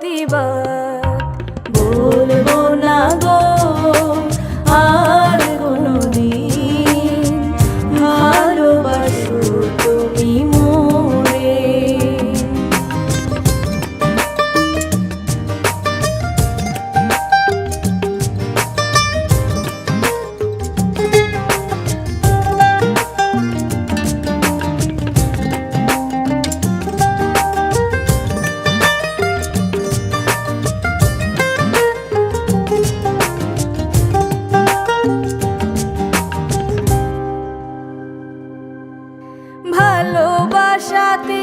প্রতিবাদ। বলব না ভালোবাসাতে